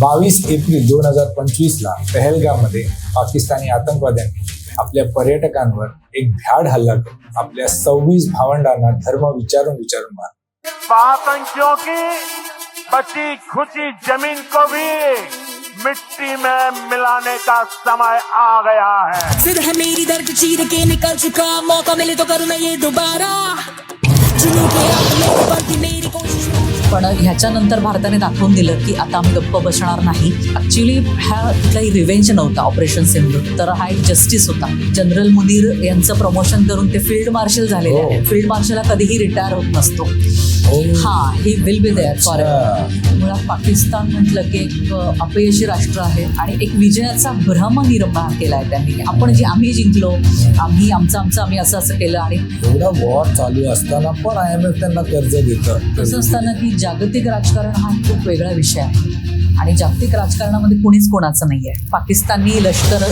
बावीस एप्रिल दोन हज़ार पंचवीसला पहलगाममध्ये पाकिस्तानी आतंकवाद्यांनी आपल्या पर्यटकांवर एक भ्याड हल्ला करून आपल्या सव्वीस भावंडांना धर्म विचारून विचारून मारला. आतंकियों की बची खुची ज़मीन को भी मिट्टी में मिलाने का समय आ गया है। फिर है मेरी दर्द चीर के निकल चुका मौका मिले तो करूँ मैं ये दोबारा। जुनू के आग पण ह्याच्यानंतर भारताने दाखवून दिलं की आता आम्ही गप्प बसणार नाही. ऍक्च्युली हा कुठलाही रिव्हेंज नव्हता ऑपरेशन सिंधू. तर हा एक जस्टिस होता. जनरल मुनीर यांचं प्रमोशन करून ते फील्ड मार्शल झालेले हो. आहे फील्ड मार्शलला कधीही रिटायर होत नसतो. हा. ही विल बी देअर फॉर मुळात पाकिस्तान म्हटलं की एक अपयशी राष्ट्र आहे आणि एक विजयाचा भ्रम निर्माण केलाय त्यांनी. आपण जे आम्ही जिंकलो आम्ही आमचं आमचं आम्ही असं असं केलं आणि एवढा वॉर चालू असताना पण आय एम एफ त्यांना कर्ज देतं. कसं असताना की जागतिक राजकारण हा खूप वेगळा विषय आहे. आणि जागतिक राजकारणामध्ये कुणीच कोणाचं नाही आहे पाकिस्तानी लष्कर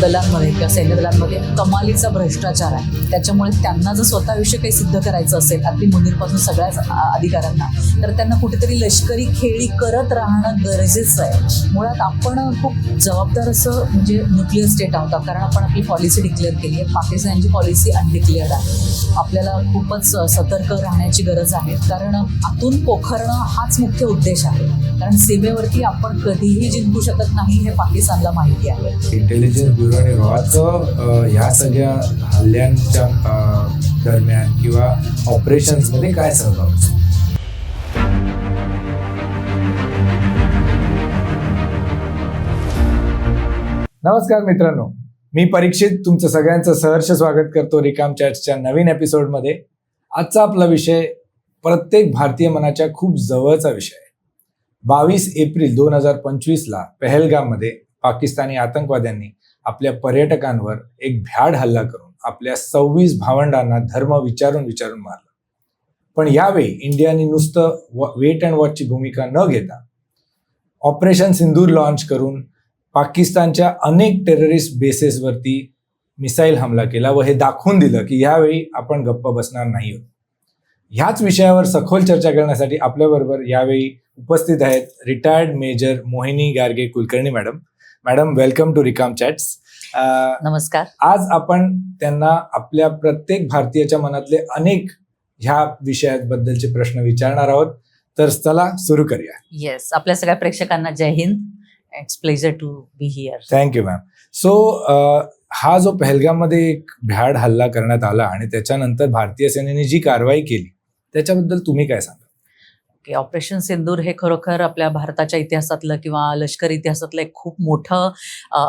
दलांमध्ये किंवा सैन्य दलांमध्ये कमालीचा भ्रष्टाचार आहे. त्याच्यामुळे त्यांना जर स्वतःविषयी काही सिद्ध करायचं असेल अगदी मुनीरपासून सगळ्याच अधिकाऱ्यांना तर त्यांना कुठेतरी लष्करी खेळी करत राहणं गरजेचं आहे. मुळात आपण खूप जबाबदार असं म्हणजे न्यूक्लिअर स्टेट आहोत. कारण आपण आपली पॉलिसी डिक्लेअर केली आहे. पाकिस्तानची पॉलिसी अनडिक्लेअर्ड आहे. आपल्याला खूपच सतर्क राहण्याची गरज आहे. कारण आतून पोखरणं हाच मुख्य उद्देश आहे. कारण सीमेवरती आपण कधीही जिंकू शकत नाही हे पाकिस्तानला माहिती आहे. इंटेलिजन्स ब्युरो आणि रॉचं ह्या सगळ्या हल्ल्यांच्या दरम्यान किंवा ऑपरेशन्समध्ये काय सहभाग? नमस्कार मित्रांनो. मी परीक्षित तुमचं सगळ्यांचं सहर्ष स्वागत करतो रिकाम चॅट्सच्या नवीन एपिसोडमध्ये आजचा आपला विषय प्रत्येक भारतीय मनाच्या खूप जवळचा विषय आहे. बावीस एप्रिल दोन हजार पंचवीसला पहलगाममध्ये पाकिस्तानी आतंकवाद्यांनी आपल्या पर्यटकांवर एक भ्याड हल्ला करून आपल्या सव्वीस भावंडांना धर्म विचारून विचारून मारला. पण यावेळी इंडियाने नुसतं वेट अँड वॉचची भूमिका न घेता ऑपरेशन सिंदूर लॉन्च करून पाकिस्तानच्या अनेक टेररिस्ट बेसेसवरती मिसाईल हमला केला व हे दाखवून दिलं की यावेळी आपण गप्प बसणार नाही आहोत. ह्याच विषयावर सखोल चर्चा करण्यासाठी आपल्याबरोबर यावेळी उपस्थित आहेत retired major Mohini Garge Kulkarni madam. Madam welcome to रिकाम चॅट्स नमस्कार. आज आपण त्यांना आपल्या प्रत्येक भारतीयाच्या मनातले अनेक ह्या विषयाबद्दलचे प्रश्न विचारणार आहोत. तर चला सुरू करूया. येस आपल्या सगळ्या प्रेक्षकांना जय Hind. It's pleasure to be here thank you ma'am so हा जो पहलगाममध्ये एक भ्याड हल्ला करण्यात आला आणि त्याच्यानंतर भारतीय सेनेने जी कारवाई केली त्याच्याबद्दल तुम्ही काय सांगा की ऑपरेशन सिंदूर हे खरोखर आपल्या भारताच्या इतिहासातलं किंवा लष्कर इतिहासातलं एक खूप मोठं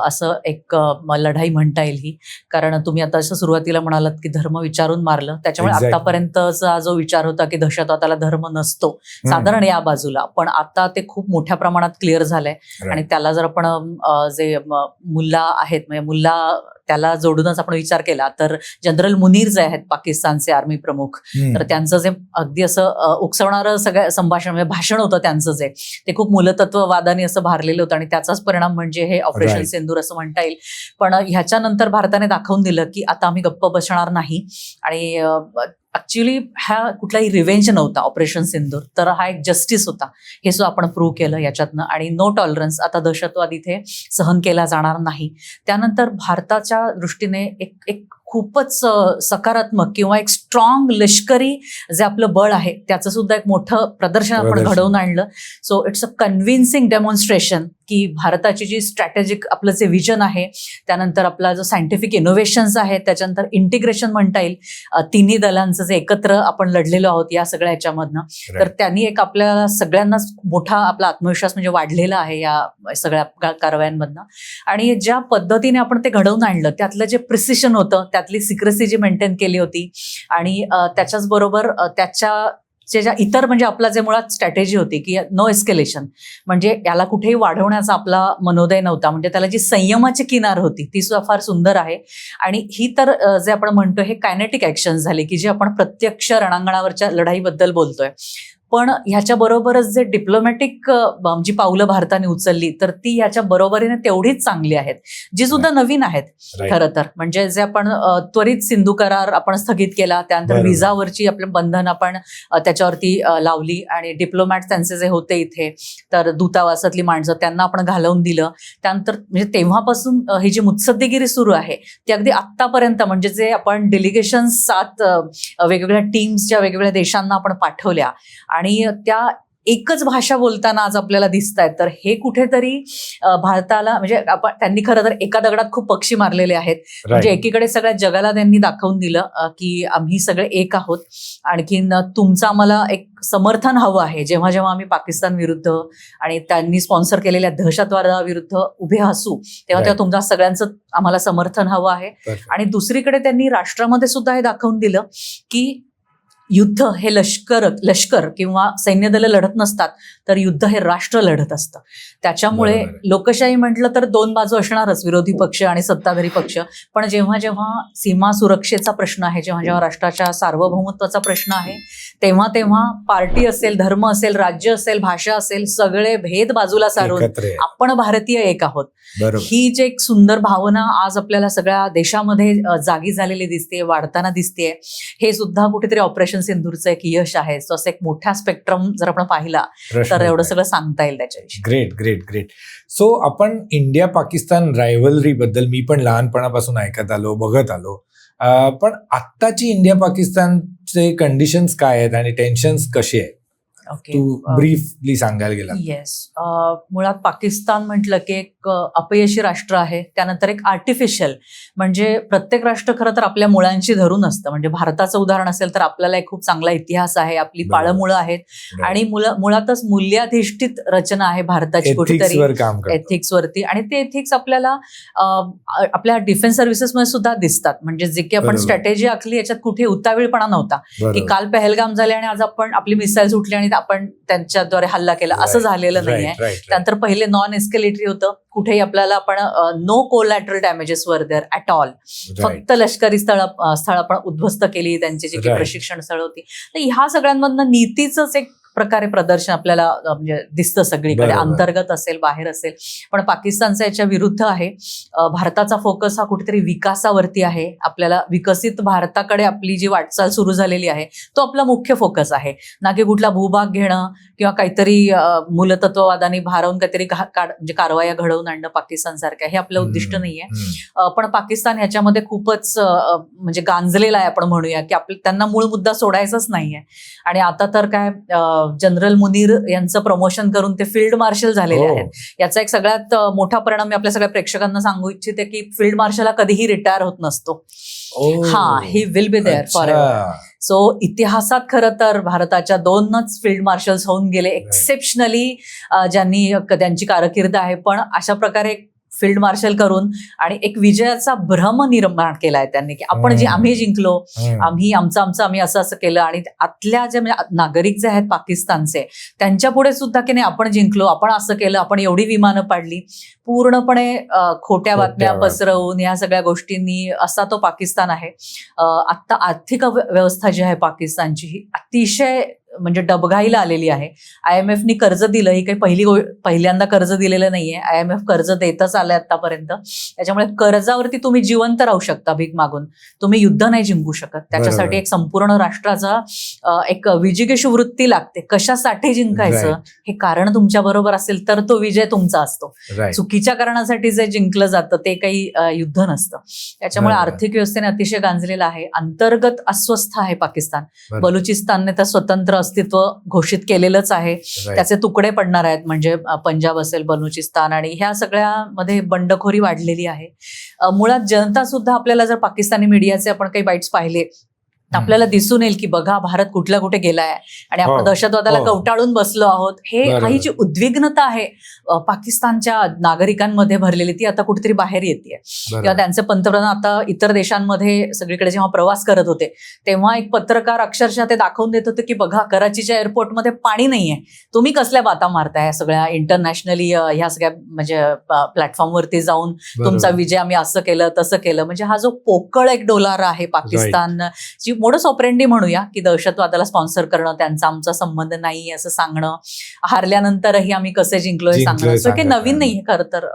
असं एक लढाई म्हणता येईल ही. कारण तुम्ही आता असं सुरुवातीला म्हणालात की धर्म विचारून मारलं त्याच्यामुळे Exactly. आतापर्यंतचा जो विचार होता की दहशतवादाला धर्म नसतो. साधारण या बाजूला. पण आता ते खूप मोठ्या प्रमाणात क्लिअर झालंय. Right. आणि त्याला जर आपण जे मुल्ला आहेत म्हणजे मुल्ला त्याला जोडूनच आपण विचार केला तर जनरल मुनीर जे आहेत पाकिस्तानचे आर्मी प्रमुख. तर त्यांचं जे अगदी असं उकसवणारं सगळं संभाषण म्हणजे भाषण होतं त्यांचं जे ते खूप मूलतत्ववादाने असं भारलेलं होतं आणि त्याचाच परिणाम म्हणजे हे ऑपरेशन. सिंदूर असं म्हणता येईल पण ह्याच्यानंतर भारताने दाखवून दिलं की आता आम्ही गप्प बसणार नाही आणि ऍक्च्युली हा कुठलाही रिव्हेंज नव्हता ऑपरेशन सिंदूर. तर हा एक जस्टिस होता. हे सुद्धा आपण प्रूव्ह केलं याच्यातनं. आणि नो टॉलरन्स आता दहशतवाद इथे सहन केला जाणार नाही. त्यानंतर भारताच्या दृष्टीने एक एक खूपच सकारात्मक किंवा एक स्ट्रॉंग लष्करी जे आपलं बळ आहे त्याचं सुद्धा एक मोठं प्रदर्शन आपण. घडवून आणलं so it's a convincing demonstration की भारताची जी स्ट्रॅटेजिक आपलं जे विजन आहे त्यानंतर आपला जो सायंटिफिक इनोव्हेशन्स आहेत त्याच्यानंतर इंटिग्रेशन म्हणता येईल तिन्ही दलांचं जे एकत्र आपण लढलेलो आहोत या सगळ्या ह्याच्यामधनं तर. त्यांनी एक आपल्याला सगळ्यांनाच मोठा आपला आत्मविश्वास म्हणजे वाढलेला आहे या सगळ्या कारवायांमधनं आणि ज्या पद्धतीने आपण ते घडवून आणलं त्यातलं जे प्रिसिशन होतं त्यातली सिक्रेसी जी मेंटेन केली होती. आणि त्याच्याच बरोबर त्याच्या जे ज्या इतर म्हणजे आपला जे मुळात स्ट्रॅटेजी होती की नो एस्केलेशन म्हणजे याला कुठेही वाढवण्याचा आपला मनोदय नव्हता. म्हणजे त्याला जी संयमाची किनार होती ती सुद्धा फार सुंदर आहे. आणि ही तर जे आपण म्हणतो हे कायनेटिक ऍक्शन झाले की जे आपण प्रत्यक्ष रणांगणावरच्या लढाईबद्दल बोलतोय. पण ह्याच्या बरोबरच जे डिप्लोमॅटिक जी पावलं भारताने उचलली तर ती ह्याच्या बरोबरीने तेवढीच चांगली आहेत जी सुद्धा नवीन आहेत. खरं तर म्हणजे जे आपण त्वरित सिंधू करार आपण स्थगित केला त्यानंतर. विजावरची आपलं बंधन आपण त्याच्यावरती लावली आणि डिप्लोमॅट त्यांचे जे होते इथे तर दूतावासातली माणसं त्यांना आपण घालवून दिलं त्यानंतर म्हणजे तेव्हापासून ही जी मुत्सद्देगिरी सुरू आहे ती अगदी आत्तापर्यंत म्हणजे जे आपण डेलिगेशन सात वेगवेगळ्या टीम्सच्या वेगवेगळ्या देशांना आपण पाठवल्या आणि त्या एकच भाषा बोलताना आज आपल्याला दिसत आहेत तर हे कुठेतरी भारताला म्हणजे आपण त्यांनी खरं तर एका दगडात खूप पक्षी मारलेले आहेत. म्हणजे एकीकडे सगळ्या जगाला त्यांनी दाखवून दिलं की आम्ही सगळे एक आहोत. आणखीन तुमचं आम्हाला एक समर्थन हवं आहे. जेव्हा जेव्हा आम्ही पाकिस्तान विरुद्ध आणि त्यांनी स्पॉन्सर केलेल्या दहशतवादाविरुद्ध उभे असू तेव्हा तेव्हा. तुमच्या सगळ्यांचं आम्हाला समर्थन हवं आहे. आणि दुसरीकडे त्यांनी राष्ट्रामध्ये सुद्धा हे दाखवून दिलं की युद्ध हे लष्कर लष्कर किंवा सैन्य दलं लढत नसतात तर युद्ध हे राष्ट्र लढत असतं. त्याच्यामुळे. लोकशाही म्हटलं तर दोन बाजू असणारच विरोधी पक्ष आणि सत्ताधारी पक्ष. पण जेव्हा जेव्हा सीमा सुरक्षेचा प्रश्न आहे जेव्हा जेव्हा राष्ट्राच्या सार्वभौमत्वाचा प्रश्न आहे तेव्हा तेव्हा पार्टी असेल धर्म असेल राज्य असेल भाषा असेल सगळे भेद बाजूला सारून. आपण भारतीय एक आहोत. ही जी एक सुंदर भावना आज आपल्याला सगळ्या देशामध्ये जागी झालेली दिसते वाढताना दिसते हे सुद्धा कुठेतरी ऑपरेशन सिंधूरचं एक यश आहे. तो असं एक मोठा स्पेक्ट्रम जर आपण पाहिला तर एवढं सगळं सांगता येईल त्याच्याविषयी. ग्रेट ग्रेट ग्रेट सो आपण इंडिया पाकिस्तान रायव्हलरी बद्दल मी पण लहानपणापासून ऐकत आलो बघत आलो. पण आत्ताची इंडिया पाकिस्तानचे कंडिशन्स काय आहेत आणि टेन्शन्स कशी आहेत? तू ब्रीफली सांगायला गेला येस मुळात पाकिस्तान म्हटलं की एक अपयशी राष्ट्र आहे. त्यानंतर एक आर्टिफिशियल म्हणजे प्रत्येक राष्ट्र खरं तर आपल्या मुळांशी धरून असतं. म्हणजे भारताचं उदाहरण असेल तर आपल्याला एक खूप चांगला इतिहास आहे. आपली. पाळमुळं आहेत. आणि मुळा- मुळातच मूल्याधिष्ठित रचना आहे भारताची कुठेतरी. एथिक्स वरती. आणि ते एथिक्स आपल्याला आपल्या डिफेन्स सर्व्हिसेस मध्ये सुद्धा दिसतात. म्हणजे जे की आपण. स्ट्रॅटेजी आखली याच्यात कुठे उतावीळपणा नव्हता. की. काल पहलगाम झाले आणि आज आपण आपली मिसाईल सुटली आणि आपण त्यांच्याद्वारे हल्ला केला असं झालेलं नाहीये. त्यानंतर पहिले नॉन एस्केलेटरी होतं कुठेही आपल्याला आपण no collateral damages were there at all. फक्त लष्करी स्थळ स्थळ आपण उद्ध्वस्त केली त्यांची जी काही. प्रशिक्षण स्थळ होती तर ह्या सगळ्यांमधनं नीतीचंच एक प्रकारे प्रदर्शन आपल्याला म्हणजे दिसतं सगळीकडे. अंतर्गत असेल बाहेर असेल. पण पाकिस्तानचा याच्या विरुद्ध आहे. भारताचा फोकस हा कुठेतरी विकासावरती आहे. आपल्याला विकसित भारताकडे आपली जी वाटचाल सुरू झालेली आहे तो आपला मुख्य फोकस आहे. ना की कुठला भूभाग घेणं किंवा काहीतरी मूलतत्ववादाने भारवून काहीतरी म्हणजे कारवाया घडवून आणणं पाकिस्तान सारख्या हे आपलं उद्दिष्ट नाहीये पण पाकिस्तान ह्याच्यामध्ये खूपच म्हणजे गांजलेला आहे आपण म्हणूया की आपल्या त्यांना मूळ मुद्दा सोडायचाच नाहीये. आणि आता तर काय जनरल मुनीर यांचं प्रमोशन करून ते फील्ड मार्शल झालेले हो. आहेत याचा एक सगळ्यात मोठा परिणाम मी आपल्या सगळ्या प्रेक्षकांना सांगू इच्छिते की फील्ड मार्शल हा कधीही रिटायर होत नसतो. हा he will be there for. So इतिहासात खरं तर भारताच्या दोनच फील्ड मार्शल्स होऊन गेले एक्सेप्शनली ज्यांनी त्यांची कारकीर्द आहे पण अशा प्रकारे फील्ड मार्शल करून आणि एक विजयाचा भ्रम निर्माण केलाय त्यांनी की आपण जे. आम्ही जिंकलो. आम्ही आमचं आमचं आम्ही असं असं केलं आणि आतल्या जे म्हणजे नागरिक जे आहेत पाकिस्तानचे त्यांच्या पुढे सुद्धा की नाही आपण जिंकलो आपण असं केलं आपण एवढी विमानं पाडली पूर्णपणे खोट्या बातम्या. पसरवून या सगळ्या गोष्टींनी असा तो पाकिस्तान आहे आत्ता आर्थिक व्यवस्था जी आहे पाकिस्तानची ही अतिशय म्हणजे डबघाईला आलेली आहे. आय एम एफनी कर्ज दिलं ही काही पहिली पहिल्यांदा कर्ज दिलेलं नाहीये. आय एम एफ कर्ज देतच आलंय आतापर्यंत. त्याच्यामुळे कर्जावरती तुम्ही जिवंत राहू शकता भीक मागून. तुम्ही युद्ध नाही जिंकू शकत. त्याच्यासाठी. एक संपूर्ण राष्ट्राचा एक विजिगीषू वृत्ती लागते. कशासाठी जिंकायचं? हे कारण तुमच्या बरोबर असेल तर तो विजय तुमचा असतो. चुकीच्या कारणासाठी जे जिंकलं जातं ते काही युद्ध नसतं. त्याच्यामुळे. आर्थिक व्यवस्थेने अतिशय गांजलेलं आहे. अंतर्गत अस्वस्थ आहे पाकिस्तान. बलुचिस्तानने तर स्वतंत्र अस्तित्व घोषित केलेलंच आहे. त्याचे तुकडे पडणार आहेत. म्हणजे पंजाब असेल बलुचिस्तान आणि ह्या सगळ्यामध्ये बंडखोरी वाढलेली आहे. मुळात जनता सुद्धा आपल्याला जर पाकिस्तानी मीडियाचे आपण काही बाईट्स पाहिले तर. आपल्याला दिसून येईल की बघा भारत कुठल्या कुठे गेलाय आणि आपण हो. दहशतवादाला हो. कवटाळून बसलो आहोत हे बरोबर. ही जी उद्विग्नता आहे पाकिस्तानच्या नागरिकांमध्ये भरलेली ती आता कुठेतरी बाहेर येते किंवा. त्यांचे पंतप्रधान आता इतर देशांमध्ये सगळीकडे जेव्हा प्रवास करत होते तेव्हा एक पत्रकार अक्षरशः ते दाखवून देत होते की बघा कराचीच्या एअरपोर्टमध्ये पाणी नाहीये तुम्ही कसल्या बाता मारताय सगळ्या इंटरनॅशनली ह्या सगळ्या म्हणजे प्लॅटफॉर्मवरती जाऊन. तुमचा विजय आम्ही असं केलं तसं केलं म्हणजे हा जो पोकळ एक डोलारा आहे पाकिस्तान जी मोडस ऑपरेंडी म्हणूया की दहशतवादाला स्पॉन्सर करणं त्यांचा आमचा संबंध नाही असं सांगणं. हारल्यानंतरही आम्ही कसे जिंकलोय जिंकलोय सांगणं. सो काही. नवीन नाहीये खरं तर.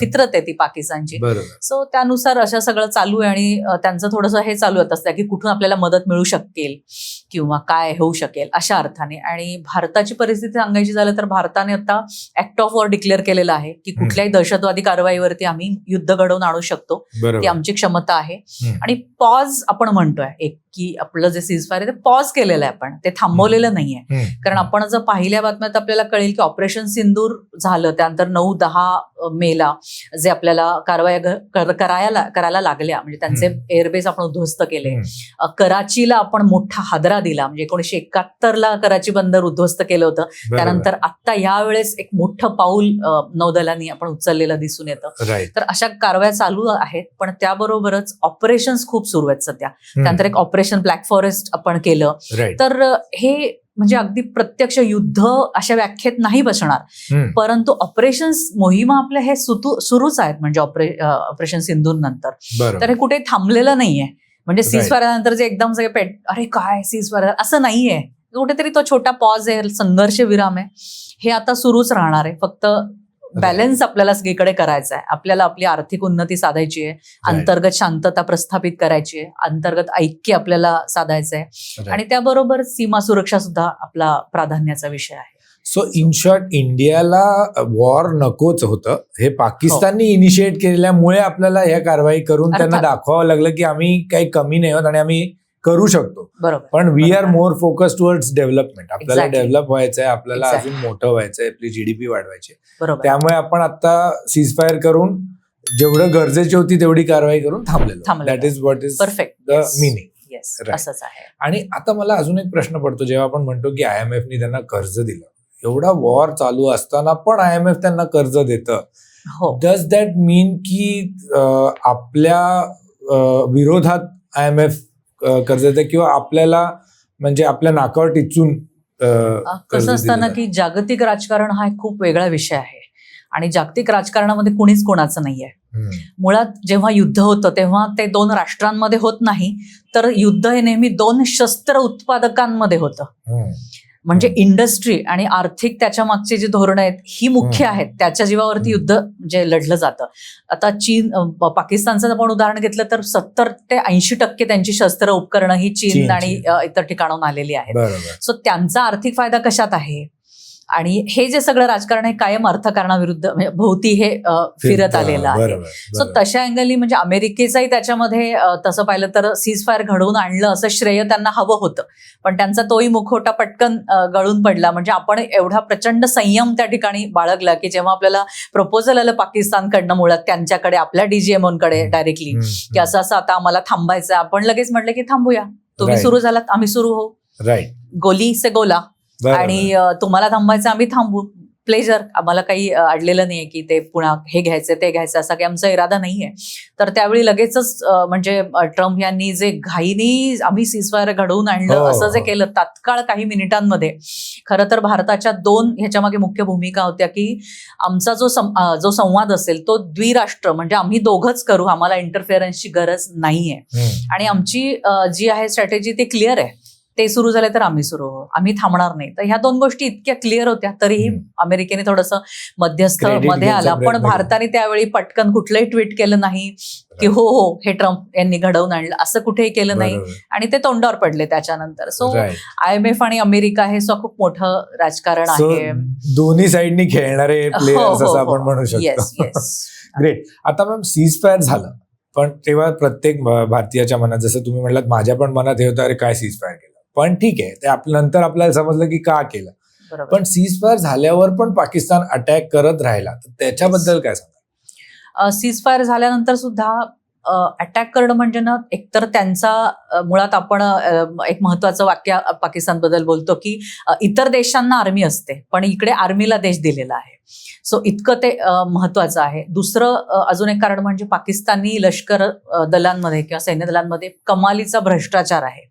फितरत आहे ती पाकिस्तानची. सो त्यानुसार असं सगळं चालू आहे आणि त्यांचं थोडंसं हे चालू होत असतं की कुठून आपल्याला मदत मिळू शकेल किंवा काय होऊ शकेल अशा अर्थाने. आणि भारताची परिस्थिती सांगायची झालं तर भारताने आता ऍक्ट ऑफ वॉर डिक्लेअर केलेलं आहे की कुठल्याही दहशतवादी कारवाईवरती आम्ही युद्ध घडवून आणू शकतो. ती आमची क्षमता आहे. आणि पॉज आपण म्हणतोय एक. की आपलं जे सीजफायर आहे ते पॉज केलेलं आहे आपण. ते थांबवलेलं नाहीये. कारण आपण जर पाहिल्या बातम्यात आपल्याला कळेल की ऑपरेशन सिंदूर झालं त्यानंतर नऊ दहा मेला जे आपल्याला कारवाया करायला करायला लागल्या. म्हणजे त्यांचे एअरबेस आपण उद्ध्वस्त केले. कराचीला आपण मोठा हादरा दिला. म्हणजे एकोणीशे एकाहत्तरला कराची बंदर उद्ध्वस्त केलं होतं. त्यानंतर आता यावेळेस एक मोठं पाऊल नौदलांनी आपण उचललेलं दिसून येतं. तर अशा कारवाया चालू आहेत. पण त्याबरोबरच ऑपरेशन्स खूप सुरू आहेत सध्या. त्यानंतर एक ऑपरेशन ब्लॅक फॉरेस्ट आपण केलं. तर हे म्हणजे अगदी प्रत्यक्ष युद्ध अशा व्याख्येत नाही बसणार. परंतु ऑपरेशन्स मोहिमा आपल्या हे सुतू सुरूच आहेत म्हणजे ऑपरे ऑपरेशन सिंधू नंतर. तर हे कुठे थांबलेलं नाहीये. म्हणजे. सीज नंतर जे एकदम सगळे पेट अरे काय सीज असं नाहीये. कुठेतरी तो छोटा पॉज आहे संघर्ष विराम आहे. हे आता सुरूच राहणार आहे. फक्त बॅलन्स आपल्याला सगळीकडे करायचा आहे आपल्याला आपली आर्थिक उन्नती साधायची आहे अंतर्गत शांतता प्रस्थापित करायची आहे अंतर्गत ऐक्य आपल्याला साधायचं आहे आणि त्याबरोबर सीमा सुरक्षा सुद्धा आपला प्राधान्याचा विषय आहे. सो इन शॉर्ट इंडियाला वॉर नकोच होतं. हे पाकिस्ताननी इनिशिएट केल्यामुळे आपल्याला ह्या कारवाई करून त्यांना. दाखवावं लागलं की आम्ही काही कमी नाही आहोत आणि आम्ही करू शकतो. पण we are. More focus towards development आपल्याला. डेव्हलप व्हायचंय आपल्याला. अजून मोठं व्हायचंय आपली जीडीपी वाढवायची. त्यामुळे आपण आता सीजफायर करून जेवढं गरजेची होती तेवढी कारवाई करून थांबलेलो. That is what is perfect the meaning आणि आता मला अजून एक प्रश्न पडतो. जेव्हा आपण म्हणतो की आय एम एफनी त्यांना कर्ज दिलं. एवढा वॉर चालू असताना पण आय एम एफ त्यांना कर्ज देतं. डज दॅट मीन की आपल्या विरोधात आय एम एफ कर्ज देते किंवा आपल्याला म्हणजे आपल्या नाकावर टिचून कसं असतं ना दिलं की जागतिक राजकारण हा एक खूप वेगळा विषय आहे आणि जागतिक राजकारणामध्ये कुणीच कोणाचं नाहीये. मुळात जेव्हा युद्ध होतं तेव्हा ते दोन राष्ट्रांमध्ये होत नाही तर युद्ध हे नेहमी दोन शस्त्र उत्पादकांमध्ये होतं. म्हणजे इंडस्ट्री आणि आर्थिक त्याच्या मागची जी धोरणं आहेत ही मुख्य. आहेत त्याच्या जीवावरती. युद्ध म्हणजे लढलं जातं आता चीन पाकिस्तानचं आपण उदाहरण घेतलं तर सत्तर ते ऐंशी टक्के त्यांची शस्त्र उपकरणं ही चीन. आणि इतर ठिकाणाहून आलेली आहेत सो त्यांचा आर्थिक फायदा कशात आहे आणि हे जे सगळं राजकारण आहे कायम अर्थकारणाविरुद्ध म्हणजे भोवती हे फिरत. आलेलं आहे सो. तशा अँगलनी म्हणजे अमेरिकेचाही त्याच्यामध्ये तसं पाहिलं तर सीज फायर घडवून आणलं असं श्रेय त्यांना हवं होतं पण त्यांचा तोही मुखवटा पटकन गळून पडला म्हणजे आपण एवढा प्रचंड संयम त्या ठिकाणी बाळगला की जेव्हा आपल्याला प्रपोजल आलं पाकिस्तानकडनं मुळात त्यांच्याकडे आपल्या डीजीएमओनकडे डायरेक्टली की असं असं आता आम्हाला थांबायचं. आपण लगेच म्हटलं की थांबूया तुम्ही. सुरू झालात आम्ही सुरू हम्म. राईट गोली से गोला. आणि तुम्हाला थांबायचं आम्ही थांबू. प्लेजर आम्हाला काही अडलेलं नाहीये की ते पुन्हा हे घ्यायचं ते घ्यायचं असा काही आमचा इरादा नाहीये. तर त्यावेळी लगेचच म्हणजे ट्रम्प यांनी जे घाईनी आम्ही सीजफायर घडवून आणलं हो, असं जे हो. केलं तात्काळ काही मिनिटांमध्ये. खरं तर भारताच्या दोन ह्याच्यामागे मुख्य भूमिका होत्या की आमचा जो सं- अ, जो संवाद असेल तो द्विराष्ट्र म्हणजे आम्ही दोघंच करू आम्हाला इंटरफेअरन्सची गरज नाहीये. आणि आमची जी आहे स्ट्रॅटेजी ती क्लिअर आहे. ते सुरू झाले तर आम्ही सुरू. आम्ही थांबणार नाही. तर ह्या दोन गोष्टी इतक्या क्लिअर होत्या तरीही. अमेरिकेने थोडंसं मध्यस्थमध्ये आला. पण. भारताने त्यावेळी पटकन कुठलंही ट्विट केलं नाही की हो हो हे ट्रम्प यांनी घडवून आणलं. असं कुठेही केलं नाही. आणि ते तोंडावर पडले त्याच्यानंतर. सो. आय एम एफ आणि अमेरिका हे सुद्धा खूप मोठं राजकारण आहे. दोन्ही साईडनी खेळणारे हो, हो, असं हो. आपण म्हणू शकतो. ग्रेट आता मॅम सीज फायर झालं. पण तेव्हा प्रत्येक भारतीयाच्या मनात जसं तुम्ही म्हणलात माझ्या पण मनात हे होतं अरे काय सीज फायर केलं? पण ठीक आहे ते आपल्या नंतर आपल्याला समजलं की का केलं. पण सीज फायर झाल्यावर पण पाकिस्तान अटॅक करत राहिला. तर त्याच्याबद्दल काय सांगा सीज फायर झाल्यानंतर सुद्धा अटॅक करणं म्हणजे ना एकतर त्यांचा मुळात आपण एक महत्वाचं वाक्य पाकिस्तानबद्दल बोलतो की इतर देशांना आर्मी असते पण इकडे आर्मीला देश दिलेला आहे. सो इतकं ते महत्वाचं आहे. दुसरं अजून एक कारण म्हणजे पाकिस्तानी लष्कर दलांमध्ये किंवा सैन्य दलांमध्ये कमालीचा भ्रष्टाचार आहे.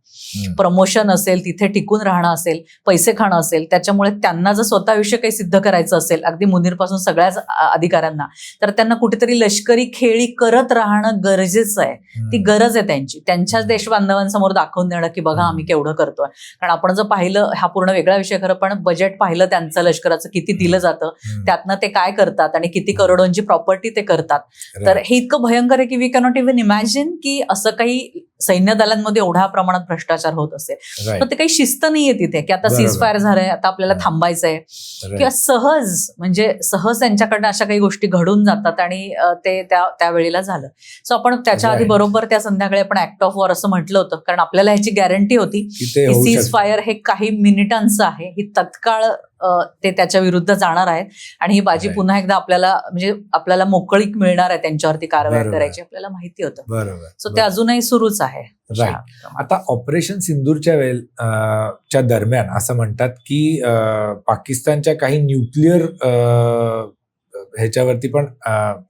प्रमोशन असेल तिथे टिकून राहणं असेल पैसे खाणं असेल त्याच्यामुळे त्यांना जर स्वतःविषयी काही सिद्ध करायचं असेल अगदी मुनीरपासून सगळ्याच अधिकाऱ्यांना तर त्यांना कुठेतरी लष्करी खेळी करत राहणं गरजेचं आहे. ती गरज आहे त्यांची. त्यांच्याच देशबांधवांसमोर दाखवून देणं की बघा आम्ही केवढं करतोय. कारण आपण जर पाहिलं हा पूर्ण वेगळा विषय खरं पण बजेट पाहिलं त्यांचं लष्कराचं किती दिलं जातं. त्यातनं ते काय करतात आणि किती करोडोंची प्रॉपर्टी ते करतात. तर. हे इतकं भयंकर आहे की वी कॅनॉट इव्हन इमॅजिन की असं काही सैन्य दलांमध्ये एवढ्या प्रमाणात भ्रष्टाचार होत असेल. तर ते काही शिस्त नाहीये तिथे की आता. सीज फायर झालंय आता आपल्याला. थांबायचंय. किंवा सहज म्हणजे सहज त्यांच्याकडनं अशा काही गोष्टी घडून जातात आणि ते त्या त्यावेळेला झालं सो आपण त्याच्या आधी. बरोबर त्या संध्याकाळी आपण ऍक्ट ऑफ वॉर असं म्हटलं होतं कारण आपल्याला ह्याची गॅरंटी होती की सीज. फायर हे काही मिनिटांचं आहे ही तत्काळ ते त्याच्या विरुद्ध जाणार आहेत. आणि ही बाजी. पुन्हा एकदा आपल्याला म्हणजे आपल्याला मोकळीक मिळणार आहे त्यांच्यावरती कारवाई. करायची आपल्याला माहिती होतं. बरोबर. सो ते अजूनही सुरूच आहे. आता ऑपरेशन सिंदूरच्या वेळ च्या दरम्यान असं म्हणतात की पाकिस्तानच्या काही न्यूक्लिअर ह्याच्यावरती पण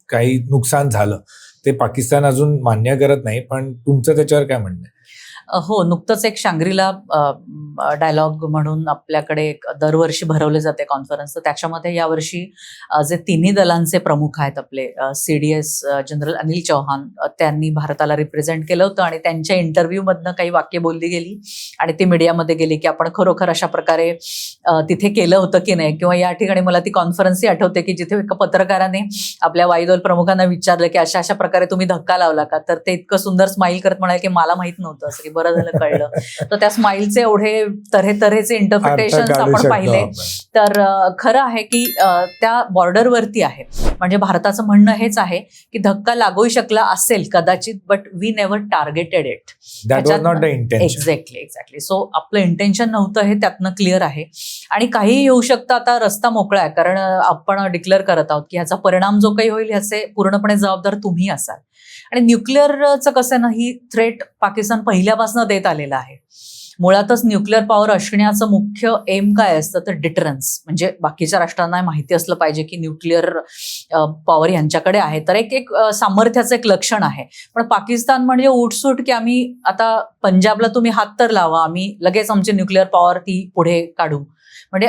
काही नुकसान झालं. ते पाकिस्तान अजून मान्य करत नाही पण तुमचं त्याच्यावर काय म्हणणं हो नुकतंच एक शांग्रीला डायलॉग म्हणून आपल्याकडे एक दरवर्षी भरवले जाते कॉन्फरन्स. तर त्याच्यामध्ये यावर्षी जे तिन्ही दलांचे प्रमुख आहेत आपले C D S general Anil Chauhan त्यांनी भारताला रिप्रेझेंट केलं होतं आणि त्यांच्या इंटरव्ह्यूमधनं काही वाक्य बोलली गेली आणि ती मीडियामध्ये गेली की आपण खरोखर अशा प्रकारे तिथे केलं होतं की नाही? किंवा या ठिकाणी मला ती कॉन्फरन्सही आठवते की जिथे एका पत्रकाराने आपल्या वायुदल प्रमुखांना विचारलं की अशा अशा प्रकारे तुम्ही धक्का लावला का? तर ते इतकं सुंदर स्माईल करत म्हणाले की मला माहीत नव्हतं. असं की बरं झालं कळलं. तर त्या स्माईलचे एवढे तऱ्हे तऱ्हेचे इंटरप्रिटेशन आपण पाहिले. तर खरं आहे की त्या बॉर्डरवरती आहे. म्हणजे भारताचं म्हणणं हेच आहे की धक्का लागूही शकला असेल कदाचित but we never targeted it exactly exactly so आपलं इंटेन्शन नव्हतं हे त्यातनं क्लिअर आहे. आणि काहीही येऊ शकतं आता रस्ता मोकळा आहे. कारण आपण डिक्लेअर करत आहोत की ह्याचा परिणाम जो काही होईल ह्याचे पूर्णपणे जबाबदार तुम्ही असाल. आणि न्यूक्लिअरचं कसं ना ही थ्रेट पाकिस्तान पहिल्यापासून देत आलेला आहे. मुळातच न्यूक्लिअर पॉवर असण्याचं मुख्य एम काय असतं? तर डिटरन्स. म्हणजे बाकीच्या राष्ट्रांना माहिती असलं पाहिजे की न्यूक्लिअर पॉवर यांच्याकडे आहे. तर एक एक सामर्थ्याचं एक लक्षण आहे. पण पाकिस्तान म्हणजे उठसूट की आम्ही आता पंजाबला तुम्ही हात तर लावा आम्ही लगेच आमची न्यूक्लिअर पॉवर ती पुढे काढू. म्हणजे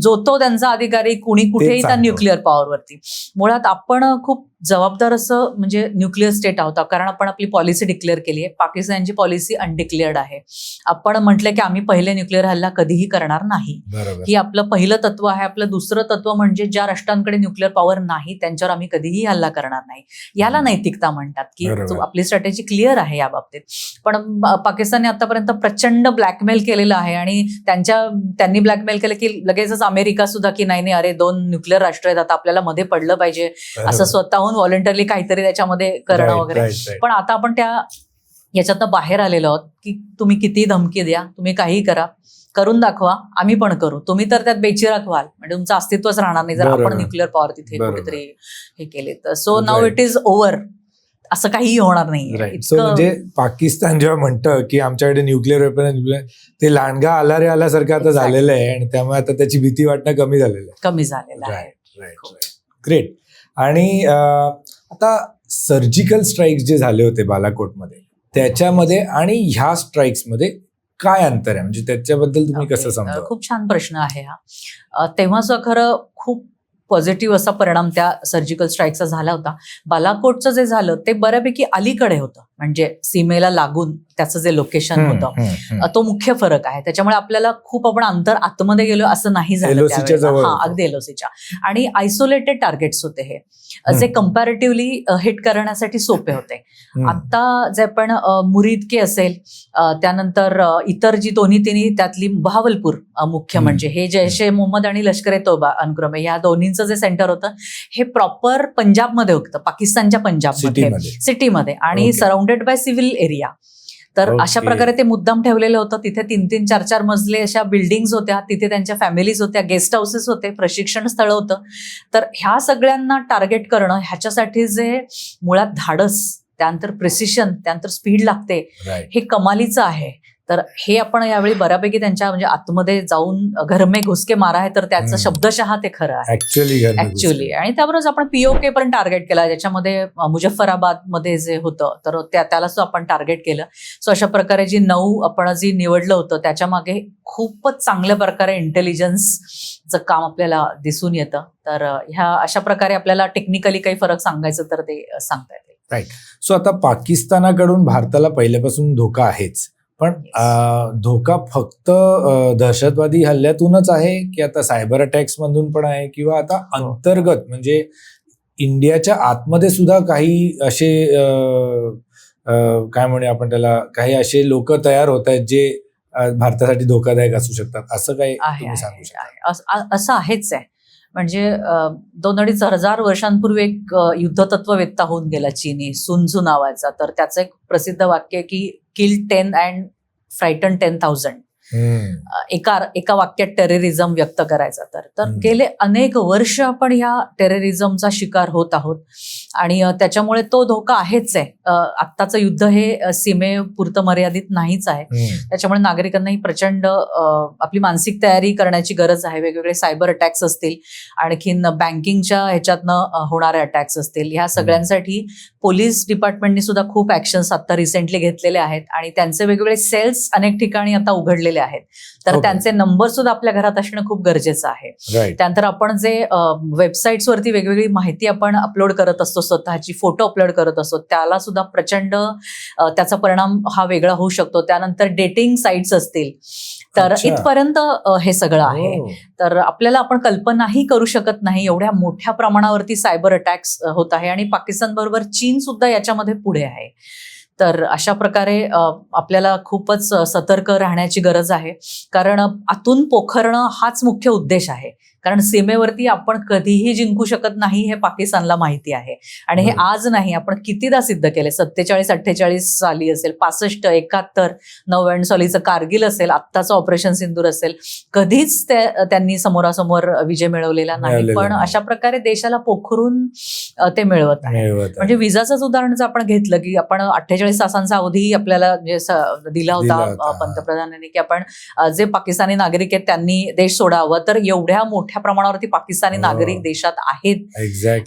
जो तो त्यांचा अधिकारी कुणी कुठेही त्या. न्यूक्लिअर पॉवरवरती. मुळात आपण खूप जबाबदार असं म्हणजे न्यूक्लिअर स्टेट आहोत. कारण आपण आपली पॉलिसी डिक्लेअर केली आहे. पाकिस्तानची पॉलिसी अनडिक्लेअर्ड आहे. आपण म्हटलं की आम्ही पहिले न्यूक्लिअर हल्ला कधीही करणार नाही. ही आपलं पहिलं तत्व आहे. आपलं दुसरं तत्व म्हणजे ज्या राष्ट्रांकडे न्यूक्लिअर पॉवर नाही त्यांच्यावर आम्ही कधीही हल्ला करणार नाही. याला नैतिकता म्हणतात की आपली स्ट्रॅटेजी क्लिअर आहे या बाबतीत. पण पाकिस्तानने आतापर्यंत प्रचंड ब्लॅकमेल केलेलं आहे आणि त्यांच्या त्यांनी ब्लॅकमेल केलं की लगेचच अमेरिका सुद्धा की नाही नाही अरे दोन न्यूक्लिअर राष्ट्र आहेत. आता आपल्याला मध्ये पडलं पाहिजे. असं स्वतःहून व्हॉलेंटरली काहीतरी त्याच्यामध्ये करणं Right, वगैरे. right. पण आता आपण त्या याच्यातनं बाहेर आलेलो आहोत की तुम्ही किती धमकी द्या तुम्ही काहीही करा करून दाखवा आम्ही पण करू. तुम्ही तर त्यात बेचिराग व्हाल. म्हणजे तुमचं अस्तित्वच राहणार नाही. जर बरोबर. आपण न्यूक्लिअर पॉवर तिथे बरोबर. कुठेतरी हे केले तर. सो नाव Right. इट इज ओव्हर असं काहीही होणार नाही. राईट सो म्हणजे पाकिस्तान जेव्हा म्हणतं की आमच्याकडे न्यूक्लिअर वेपन न्यूक्लिअर ते लांडगा आला रे आल्यासारखं आता Exactly. झालेलं आहे. आणि त्यामुळे आता त्याची भीती वाटणं कमी झालेलं आहे. कमी झालेलं आहे. राईट राईट ग्रेट आणि आता सर्जिकल स्ट्राईक्स जे झाले होते बालाकोटमध्ये त्याच्यामध्ये आणि ह्या स्ट्राईक्समध्ये काय अंतर आहे? म्हणजे त्याच्याबद्दल तुम्ही कसं. समजा खूप छान प्रश्न आहे हा. तेव्हाचा खरं खूप पॉझिटिव्ह असा परिणाम त्या सर्जिकल स्ट्राईकचा झाला होता. बालाकोटचं जे झालं ते बऱ्यापैकी अलीकडे होतं. म्हणजे सीमेला लागून त्याचं जे लोकेशन होतं. तो मुख्य फरक आहे. त्याच्यामुळे आपल्याला खूप आपण अंतर आतमध्ये गेलो असं नाही झालं हा. अगदी एलओसीच्या आणि आयसोलेटेड टार्गेट्स होते हे. जे. कम्पॅरेटिव्हली हिट करण्यासाठी सोपे होते. आता जे पण मुरीदके असेल त्यानंतर इतर जी दोन्ही तिन्ही त्यातली बहावलपूर मुख्य. म्हणजे हे जैश ए मोहम्मद आणि लष्कर ए तोबा अनुक्रमे या दोन्हींचं जे सेंटर होतं हे प्रॉपर पंजाबमध्ये होतं. पाकिस्तानच्या पंजाबमध्ये. सिटीमध्ये आणि Okay. Surrounded by civil area तर Okay. अशा प्रकारे ते मुद्दाम ठेवलेलं होतं. तिथे तीन तीन चार चार मजले अशा बिल्डिंग्स होत्या. तिथे त्यांच्या फॅमिलीज होत्या. गेस्ट हाऊसेस होते. प्रशिक्षण स्थळ होतं. तर ह्या सगळ्यांना टार्गेट करणं ह्याच्यासाठी जे मुळात धाडस त्यानंतर प्रिसिशन त्यानंतर स्पीड लागते राईट हे कमालीचं आहे. तर हे आपण यावेळी बऱ्यापैकी त्यांच्या म्हणजे आतमध्ये जाऊन घरमे घुसके मारा आहे तर त्याचं. शब्दशः ते खरं आहे. ऍक्च्युअली आणि त्याबरोबर आपण पीओके पण टार्गेट केला ज्याच्यामध्ये मुजफ्फराबादमध्ये जे होतं तर त्या त्याला सुद्धा आपण टार्गेट केलं. सो अशा प्रकारे जी नऊ आपण जी निवडलं होतं त्याच्यामागे खूपच चांगल्या प्रकारे इंटेलिजन्सचं काम आपल्याला दिसून येतं. तर ह्या अशा प्रकारे आपल्याला टेक्निकली काही फरक सांगायचं तर ते सांगता येते. सो आता पाकिस्तानाकडून भारताला पहिल्यापासून धोका आहेच. पण अं, धोका फक्त दहशतवादी हल्ल्यातूनच आहे की आता सायबर अटॅक्स मधून पण आहे किंवा आता अंतर्गत म्हणजे इंडियाच्या आतमध्ये सुद्धा काही असे काय म्हणूया आपण त्याला काही असे लोक तयार होत आहेत जे भारतासाठी धोकादायक असू शकतात. असं काही आहे तुम्ही सांगू शकता. अस- आहेच आहे. म्हणजे दोन अडीच हजार वर्षांपूर्वी एक युद्धतत्ववेत्ता होऊन गेला चीनी सुनझू नावाचा. तर त्याचं एक प्रसिद्ध वाक्य आहे की kill ten and frighten ten thousand. एका एका वाक्यात टेररिझम व्यक्त करायचा तर तर. गेले अनेक वर्ष आपण ह्या टेररिझमचा शिकार होत आहोत आणि त्याच्यामुळे तो धोका आहेच आहे. आत्ताचं युद्ध हे सीमेपुरतं मर्यादित नाहीच आहे. त्याच्यामुळे नागरिकांनाही प्रचंड अ, आपली मानसिक तयारी करण्याची गरज आहे. वेगवेगळे सायबर अटॅक्स असतील आणखीन बँकिंगच्या ह्याच्यातनं होणारे अटॅक्स असतील. ह्या सगळ्यांसाठी पोलीस डिपार्टमेंटनी सुद्धा खूप ऍक्शन्स आता रिसेंटली घेतलेले आहेत आणि त्यांचे वेगवेगळे सेल्स अनेक ठिकाणी आता उघडलेले आहेत. तर Okay. त्यांचे नंबर सुद्धा आपल्या घरात असणं खूप गरजेचं आहे. त्यानंतर आपण जे वेबसाईट्सवरती वेगवेगळी माहिती आपण अपलोड करत असतो स्वतःची फोटो अपलोड करत असतो त्याला सुद्धा प्रचंड त्याचा परिणाम हा वेगळा होऊ शकतो. त्यानंतर डेटिंग साईट्स असतील. तर. इथपर्यंत हे सगळं आहे. हो. तर आपल्याला आपण कल्पनाही करू शकत नाही एवढ्या मोठ्या प्रमाणावरती सायबर अटॅक्स होत आहे आणि पाकिस्तान बरोबर चीन सुद्धा याच्यामध्ये पुढे आहे. तर अशा प्रकारे आपल्याला खूपच सतर्क राहण्याची गरज आहे. कारण आतून पोखरणं हाच मुख्य उद्देश आहे. कारण सीमेवरती आपण कधीही जिंकू शकत नाही हे पाकिस्तानला माहिती आहे आणि हे. आज नाही आपण कितीदा सिद्ध केले सत्तेचाळीस अठ्ठेचाळीस साली असेल पासष्ट एकाहत्तर नव्याण्णव सालीचं कारगिल असेल आत्ताचं ऑपरेशन सिंदूर असेल कधीच त्या- त्यांनी समोरासमोर विजय मिळवलेला नाही पण. अशा प्रकारे देशाला पोखरून ते मिळवत आहे. म्हणजे विजाचंच उदाहरण जर आपण घेतलं की आपण अठ्ठेचाळीस तासांचा अवधी आपल्याला दिला होता. पंतप्रधानांनी की आपण जे पाकिस्तानी नागरिक आहेत त्यांनी देश सोडावं तर एवढ्या मोठ्या प्रमाणावरती पाकिस्तानी हो. नागरिक देशात आहेत.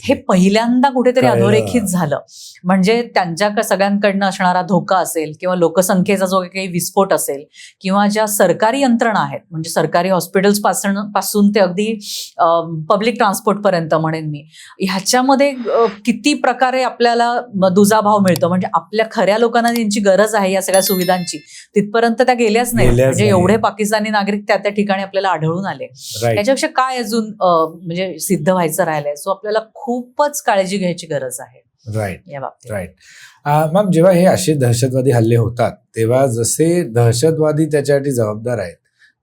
हे पहिल्यांदा कुठेतरी. अधोरेखित झालं. म्हणजे त्यांच्या क- सगळ्यांकडनं असणारा धोका असेल किंवा लोकसंख्येचा जो काही विस्फोट असेल किंवा ज्या सरकारी यंत्रणा आहेत म्हणजे सरकारी हॉस्पिटल्सपासून पासून ते अगदी पब्लिक ट्रान्सपोर्ट पर्यंत म्हणेन मी ह्याच्यामध्ये किती प्रकारे आपल्याला दुजाभाव मिळतो? म्हणजे आपल्या खऱ्या लोकांना ज्यांची गरज आहे या सगळ्या सुविधांची तिथपर्यंत त्या गेल्याच नाही म्हणजे. एवढे पाकिस्तानी नागरिक त्या त्या ठिकाणी आपल्याला आढळून आले. त्याच्यापेक्षा काय अजून अ, म्हणजे सिद्ध व्हायचं राहिलंय? सो आपल्याला खूपच काळजी घ्यायची गरज आहे. राईट या बाबतीत. राईट मॅम जेव्हा हे असे दहशतवादी हल्ले होतात तेव्हा जसे दहशतवादी त्याच्यासाठी जबाबदार आहेत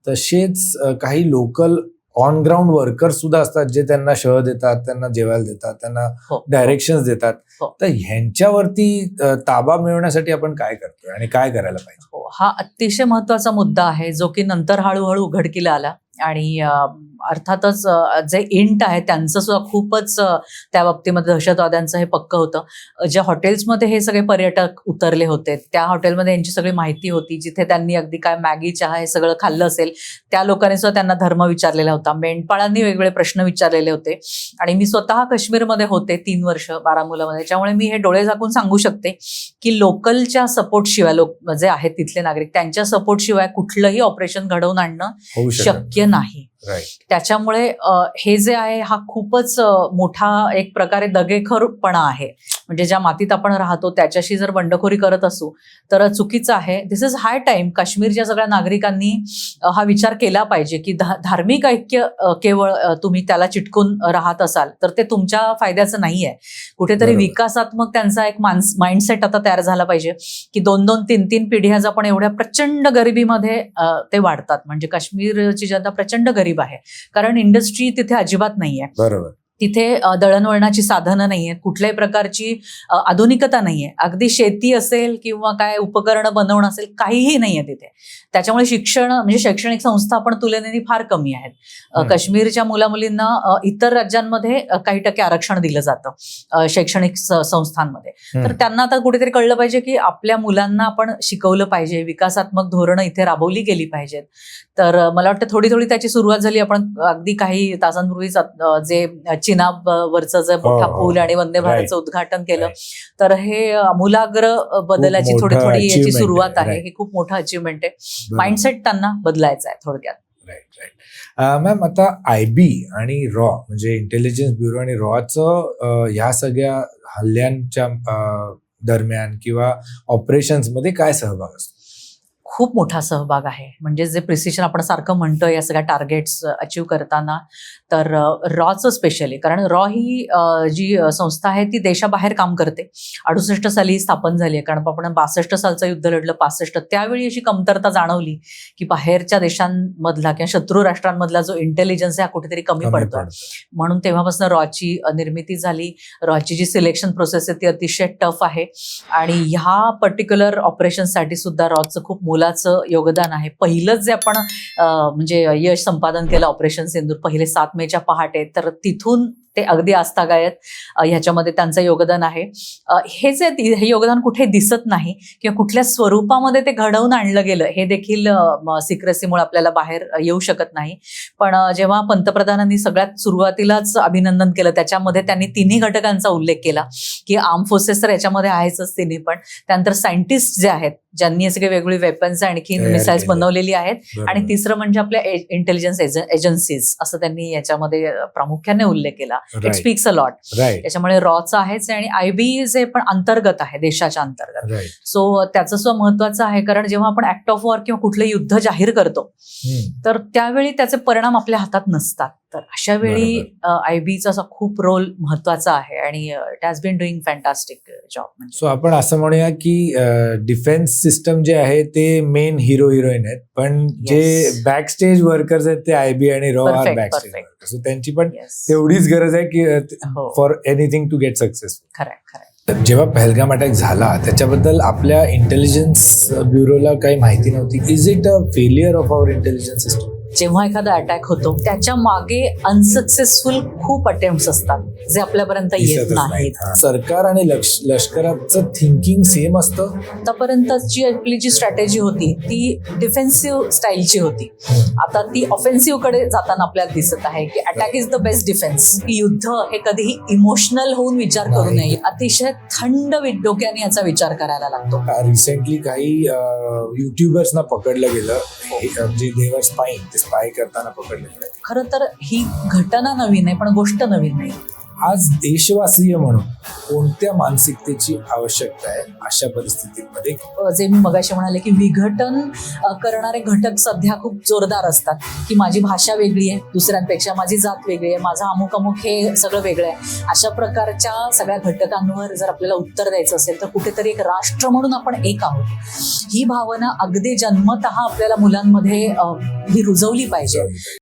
तसेच काही लोकल ऑन ग्राउंड वर्कर सुद्धा असतात जे त्यांना शह देतात त्यांना जेवायला देतात त्यांना हो. डायरेक्शन देतात. हो. तर ह्यांच्यावरती ताबा मिळवण्यासाठी आपण काय करतोय आणि काय करायला पाहिजे? हो, हा अतिशय महत्त्वाचा मुद्दा आहे जो की नंतर हळूहळू उघडकीला आला आणि अर्थातच जे इंट आहे त्यांचं सुद्धा खूपच त्या बाबतीमध्ये दहशतवाद्यांचं हे पक्क होतं. ज्या हॉटेल्समध्ये हे सगळे पर्यटक उतरले होते त्या हॉटेलमध्ये यांची सगळी माहिती होती जिथे त्यांनी अगदी काय मॅगी चहा हे सगळं खाल्लं असेल त्या लोकांनी सुद्धा त्यांना धर्म विचारलेला होता. मेंढपाळांनी वेगवेगळे प्रश्न विचारलेले होते. आणि मी स्वतः काश्मीरमध्ये होते तीन वर्ष बारामुलामध्ये त्याच्यामुळे मी हे डोळे झाकून सांगू शकते की लोकलच्या सपोर्ट शिवाय लोक जे आहेत तिथले नागरिक त्यांच्या सपोर्ट शिवाय कुठलंही ऑपरेशन घडवून आणणं शक्य नाही. त्याच्यामुळे हे जे आहे हा खूपच मोठा एक प्रकारे दगेखोरपणा आहे. म्हणजे ज्या मातीत आपण राहतो त्याच्याशी जर बंडखोरी करत असू तर चुकीचं आहे. दिस इज हाय टाइम काश्मीरच्या सगळ्या नागरिकांनी हा विचार केला पाहिजे की धा- धार्मिक ऐक्य केवळ तुम्ही त्याला चिटकून राहत असाल तर ते तुमच्या फायद्याचं नाही आहे कुठेतरी. विकासात्मक त्यांचा एक मानस माइंडसेट आता तयार झाला पाहिजे की दोन दोन तीन तीन पिढ्या जर आपण एवढ्या प्रचंड गरिबीमध्ये ते वाढतात. म्हणजे काश्मीरची जनता प्रचंड गरीब आहे. कारण इंडस्ट्री तिथे अजिबात नाहीये. बरोबर. तिथे दळणवळणाची साधनं नाहीये कुठल्याही प्रकारची आधुनिकता नाहीये. अगदी शेती असेल किंवा काय उपकरणं बनवणं असेल काहीही नाहीये तिथे. त्याच्यामुळे शिक्षण म्हणजे शैक्षणिक संस्था पण तुलनेने फार कमी आहेत. काश्मीरच्या मुलामुलींना इतर राज्यांमध्ये काही टक्के आरक्षण दिलं जातं शैक्षणिक संस्थांमध्ये. तर. त्यांना आता कुठेतरी कळलं पाहिजे की आपल्या मुलांना आपण शिकवलं पाहिजे विकासात्मक धोरणं इथे राबवली गेली पाहिजेत. तर मला वाटतं थोडी थोडी त्याची सुरुवात झाली. आपण अगदी काही तासांपूर्वीच जे चिनाब वरचं जे मोठा हो, हो. पूल आणि वंदे भारतचं. उद्घाटन केलं. तर हे अमूलाग्र बदलाची थोडी थोडी याची सुरुवात आहे. ही खूप मोठं अचिव्हमेंट आहे. माइंडसेट त्यांना बदलायचा आहे थोडक्यात राईट राईट मॅम आता आय बी आणि रॉ म्हणजे इंटेलिजन्स ब्युरो आणि रॉचं ह्या सगळ्या हल्ल्यांच्या दरम्यान किंवा ऑपरेशन्समध्ये काय सहभाग असतो खूप मोठा सहभाग आहे. म्हणजे जे प्रिसिशन आपण सारखं म्हणतो या सगळ्या टार्गेट्स अचीव करताना तर रॉचं स्पेशली कारण रॉ ही जी संस्था आहे ती देशाबाहेर काम करते. अडुसष्ट साली स्थापन झाली आहे. कारण आपण बासष्ट सालचं युद्ध लढलं पासष्ट त्यावेळी अशी कमतरता जाणवली की बाहेरच्या देशांमधला किंवा शत्रू राष्ट्रांमधला जो इंटेलिजन्स आहे हा कुठेतरी कमी पडतं. म्हणून तेव्हापासून रॉची निर्मिती झाली. रॉची जी सिलेक्शन प्रोसेस आहे ती अतिशय टफ आहे. आणि ह्या पर्टिक्युलर ऑपरेशनसाठी सुद्धा रॉचं खूप मोलाचं योगदान आहे. पहिलंच जे आपण म्हणजे यश संपादन केलं ऑपरेशन सिंदूर पहिले सात मेच्या पहाटे तर तिथून ते अगदी आस्थागायत ह्याच्यामध्ये त्यांचं योगदान आहे. हे जे हे योगदान कुठे दिसत नाही किंवा कुठल्या स्वरूपामध्ये ते घडवून आणलं गेलं हे देखील सिक्रेसीमुळे आपल्याला बाहेर येऊ शकत नाही. पण जेव्हा पंतप्रधानांनी सगळ्यात सुरुवातीलाच अभिनंदन केलं त्याच्यामध्ये त्यांनी तिन्ही घटकांचा उल्लेख केला की आर्म फोर्सेस तर याच्यामध्ये आहेच तिन्ही पण त्यानंतर सायंटिस्ट जे आहेत ज्यांनी सगळे वेगवेगळी वेपन्स आणखी मिसाईल्स. बनवलेली आहेत. आणि तिसरं म्हणजे आपल्या इंटेलिजन्स एजन्सीज असं त्यांनी याच्यामध्ये प्रामुख्याने उल्लेख केला. इट. स्पीक्स अ लॉट त्याच्यामुळे रॉचं आहेच आणि आय बी जे पण अंतर्गत आहे देशाच्या अंतर्गत. सो त्याचं सुद्धा महत्वाचं आहे कारण जेव्हा आपण ऍक्ट ऑफ वॉर किंवा कुठलं युद्ध जाहीर करतो तर त्यावेळी त्याचे परिणाम आपल्या हातात नसतात. तर अशा वेळी आय बीचा असा खूप रोल महत्त्वाचा आहे आणि it has been doing fantastic job म्हणजे. सो आपण असं म्हणूया की डिफेन्स सिस्टम जे आहे ते मेन हिरो हिरोईन आहेत. पण जे. बॅक स्टेज वर्कर्स आहेत ते आय बी आणि raw are back stage. Workers so त्यांची पण. तेवढीच गरज आहे की for anything to get successful खरंय तर जेव्हा पहलगाम अटॅक झाला त्याच्याबद्दल आपल्या इंटेलिजन्स ब्युरोला काही माहिती नव्हती. Is it a failure of our intelligence system जेव्हा एखादा अटॅक होतो त्याच्यामागे अनसक्सेसफुल खूप अटेम्प्ट असतात जे आपल्यापर्यंत येत नाहीत. सरकार आणि लष्कराचं थिंकिंग सेम असतं? आतापर्यंतची आपली जी स्ट्रॅटेजी होती ती डिफेन्सिव्ह स्टाईलची होती. आता ती ऑफेन्सिव्हकडे जाताना आपल्याला दिसत आहे की attack is the best defence युद्ध हे कधीही इमोशनल होऊन विचार करू. नये. अतिशय थंड डोक्याने याचा विचार करायला लागतो. रिसेंटली काही युट्यूबर्सना पकडलं गेलं. हे, म्हणजे देवर स्पाईन स्पाय करताना पकडले खरं तर ही घटना नवीन आहे पण गोष्ट नवीन नाही. आज देशवासीय म्हणून कोणत्या मानसिकतेची आवश्यकता आहे अशा परिस्थितीमध्ये? जे मी मगाशी म्हणाले की विघटन करणारे घटक सध्या खूप जोरदार असतात. की माझी भाषा वेगळी आहे दुसऱ्यांपेक्षा माझी जात वेगळी आहे माझा अमुक अमुक हे सगळं वेगळं आहे. अशा प्रकारच्या सगळ्या घटकांवर जर आपल्याला उत्तर द्यायचं असेल तर कुठेतरी एक राष्ट्र म्हणून आपण एक आहोत. ही भावना अगदी जन्मत आपल्याला मुलांमध्ये ही रुजवली पाहिजे.